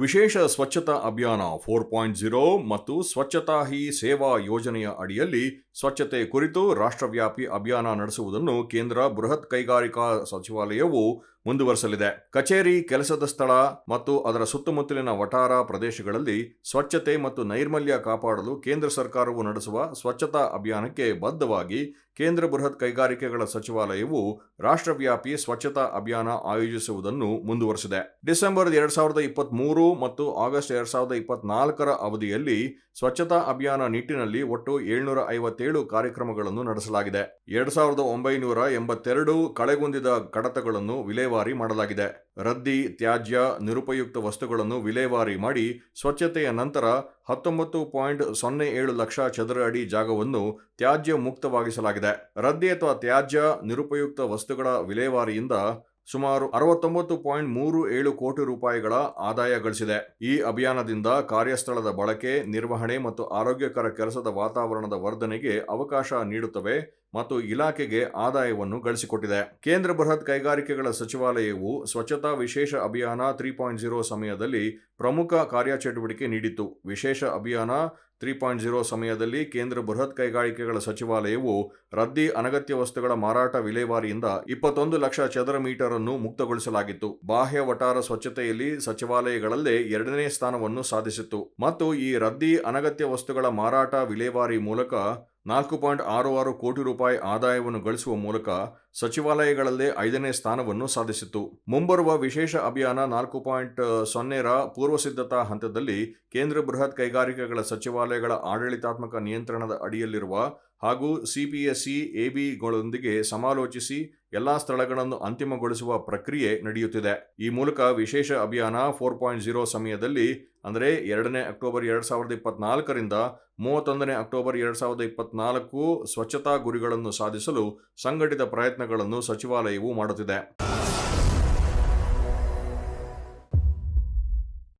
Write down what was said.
ವಿಶೇಷ ಸ್ವಚ್ಛತಾ ಅಭಿಯಾನ ಫೋರ್ ಪಾಯಿಂಟ್ ಜೀರೋ ಮತ್ತು ಸ್ವಚ್ಛತಾ ಹಿ ಸೇವಾ ಯೋಜನೆಯ ಅಡಿಯಲ್ಲಿ ಸ್ವಚ್ಛತೆ ಕುರಿತು ರಾಷ್ಟ್ರವ್ಯಾಪಿ ಅಭಿಯಾನ ನಡೆಸುವುದನ್ನು ಕೇಂದ್ರ ಬೃಹತ್ ಕೈಗಾರಿಕಾ ಸಚಿವಾಲಯವು ಮುಂದುವರೆಸಲಿದೆ. ಕಚೇರಿ, ಕೆಲಸದ ಸ್ಥಳ ಮತ್ತು ಅದರ ಸುತ್ತಮುತ್ತಲಿನ ವಟಾರ ಪ್ರದೇಶಗಳಲ್ಲಿ ಸ್ವಚ್ಛತೆ ಮತ್ತು ನೈರ್ಮಲ್ಯ ಕಾಪಾಡಲು ಕೇಂದ್ರ ಸರ್ಕಾರವು ನಡೆಸುವ ಸ್ವಚ್ಛತಾ ಅಭಿಯಾನಕ್ಕೆ ಬದ್ಧವಾಗಿ ಕೇಂದ್ರ ಬೃಹತ್ ಕೈಗಾರಿಕೆಗಳ ಸಚಿವಾಲಯವು ರಾಷ್ಟ್ರವ್ಯಾಪಿ ಸ್ವಚ್ಛತಾ ಅಭಿಯಾನ ಆಯೋಜಿಸುವುದನ್ನು ಮುಂದುವರೆಸಿದೆ. ಡಿಸೆಂಬರ್ ಎರಡ್ ಸಾವಿರದ ಇಪ್ಪತ್ತ್ ಮೂರು ಮತ್ತು ಆಗಸ್ಟ್ ಎರಡ್ ಸಾವಿರದ ಇಪ್ಪತ್ನಾಲ್ಕರ ಅವಧಿಯಲ್ಲಿ ಸ್ವಚ್ಛತಾ ಅಭಿಯಾನ ನಿಟ್ಟಿನಲ್ಲಿ ಒಟ್ಟು ಏಳ್ನೂರ ಐವತ್ತೇಳು ಕಾರ್ಯಕ್ರಮಗಳನ್ನು ನಡೆಸಲಾಗಿದೆ. ಎರಡ್ ಸಾವಿರದ ಒಂಬೈನೂರ ಎಂಬತ್ತೆರಡು ಕಳೆಗುಂದಿದ ಕಡತಗಳನ್ನು ವಿಲೇವಾರಿ ಮಾಡಲಾಗಿದೆ. ರದ್ದಿ, ತ್ಯಾಜ್ಯ, ನಿರುಪಯುಕ್ತ ವಸ್ತುಗಳನ್ನು ವಿಲೇವಾರಿ ಮಾಡಿ ಸ್ವಚ್ಛತೆಯ ನಂತರ ಹತ್ತೊಂಬತ್ತು ಪಾಯಿಂಟ್ ಸೊನ್ನೆ ಏಳು ಲಕ್ಷ ಚದರ ಅಡಿ ಜಾಗವನ್ನು ತ್ಯಾಜ್ಯ ಮುಕ್ತವಾಗಿಸಲಾಗಿದೆ. ರದ್ದಿ ಅಥವಾ ತ್ಯಾಜ್ಯ, ನಿರುಪಯುಕ್ತ ವಸ್ತುಗಳ ವಿಲೇವಾರಿಯಿಂದ ಸುಮಾರು ಅರವತ್ತೊಂಬತ್ತು ಪಾಯಿಂಟ್ ಮೂರು ಏಳು ಕೋಟಿ ರೂಪಾಯಿಗಳ ಆದಾಯ ಗಳಿಸಿದೆ. ಈ ಅಭಿಯಾನದಿಂದ ಕಾರ್ಯಸ್ಥಳದ ಬಳಕೆ, ನಿರ್ವಹಣೆ ಮತ್ತು ಆರೋಗ್ಯಕರ ಕೆಲಸದ ವಾತಾವರಣದ ವರ್ಧನೆಗೆ ಅವಕಾಶ ನೀಡುತ್ತವೆ ಮತ್ತು ಇಲಾಖೆಗೆ ಆದಾಯವನ್ನು ಗಳಿಸಿಕೊಟ್ಟಿದೆ. ಕೇಂದ್ರ ಬೃಹತ್ ಕೈಗಾರಿಕೆಗಳ ಸಚಿವಾಲಯವು ಸ್ವಚ್ಛತಾ ವಿಶೇಷ ಅಭಿಯಾನ ತ್ರೀ ಪಾಯಿಂಟ್ ಜೀರೋ ಸಮಯದಲ್ಲಿ ಪ್ರಮುಖ ಕಾರ್ಯಚಟುವಟಿಕೆ ನೀಡಿತ್ತು. ವಿಶೇಷ ಅಭಿಯಾನ ತ್ರೀ ಪಾಯಿಂಟ್ ಜೀರೋ ಸಮಯದಲ್ಲಿ ಕೇಂದ್ರ ಬೃಹತ್ ಕೈಗಾರಿಕೆಗಳ ಸಚಿವಾಲಯವು ರದ್ದಿ ಅನಗತ್ಯ ವಸ್ತುಗಳ ಮಾರಾಟ ವಿಲೇವಾರಿಯಿಂದ ಇಪ್ಪತ್ತೊಂದು ಲಕ್ಷ ಚದರ ಮೀಟರ್ ಅನ್ನು ಮುಕ್ತಗೊಳಿಸಲಾಗಿತ್ತು. ಬಾಹ್ಯ ವಟಾರ ಸ್ವಚ್ಛತೆಯಲ್ಲಿ ಸಚಿವಾಲಯಗಳಲ್ಲೇ ಎರಡನೇ ಸ್ಥಾನವನ್ನು ಸಾಧಿಸಿತ್ತು. ಮತ್ತು ಈ ರದ್ದಿ ಅನಗತ್ಯ ವಸ್ತುಗಳ ಮಾರಾಟ ವಿಲೇವಾರಿ ಮೂಲಕ ನಾಲ್ಕು ಪಾಯಿಂಟ್ ಆರು ಆರು ಕೋಟಿ ರೂಪಾಯಿ ಆದಾಯವನ್ನು ಗಳಿಸುವ ಮೂಲಕ ಸಚಿವಾಲಯಗಳಲ್ಲೇ ಐದನೇ ಸ್ಥಾನವನ್ನು ಸಾಧಿಸಿತ್ತು. ಮುಂಬರುವ ವಿಶೇಷ ಅಭಿಯಾನ ನಾಲ್ಕು ಪಾಯಿಂಟ್ ಸೊನ್ನೆರ ಪೂರ್ವಸಿದ್ಧತಾ ಹಂತದಲ್ಲಿ ಕೇಂದ್ರ ಬೃಹತ್ ಕೈಗಾರಿಕೆಗಳ ಸಚಿವಾಲಯಗಳ ಆಡಳಿತಾತ್ಮಕ ನಿಯಂತ್ರಣದ ಅಡಿಯಲ್ಲಿರುವ ಹಾಗೂ ಸಿಪಿಎಸ್ಇ ಎಬಿಗಳೊಂದಿಗೆ ಸಮಾಲೋಚಿಸಿ ಎಲ್ಲಾ ಸ್ಥಳಗಳನ್ನು ಅಂತಿಮಗೊಳಿಸುವ ಪ್ರಕ್ರಿಯೆ ನಡೆಯುತ್ತಿದೆ. ಈ ಮೂಲಕ ವಿಶೇಷ ಅಭಿಯಾನ ಫೋರ್ ಪಾಯಿಂಟ್ ಜೀರೋ ಸಮಯದಲ್ಲಿ, ಅಂದರೆ ಎರಡನೇ ಅಕ್ಟೋಬರ್ ಎರಡು ಸಾವಿರದ ಇಪ್ಪತ್ನಾಲ್ಕರಿಂದ ಮೂವತ್ತೊಂದನೇ ಅಕ್ಟೋಬರ್ ಎರಡ್ ಸಾವಿರದ ಇಪ್ಪತ್ನಾಲ್ಕು ಸ್ವಚ್ಛತಾ ಗುರಿಗಳನ್ನು ಸಾಧಿಸಲು ಸಂಘಟಿತ ಪ್ರಯತ್ನಗಳನ್ನು ಸಚಿವಾಲಯವು ಮಾಡುತ್ತಿದೆ.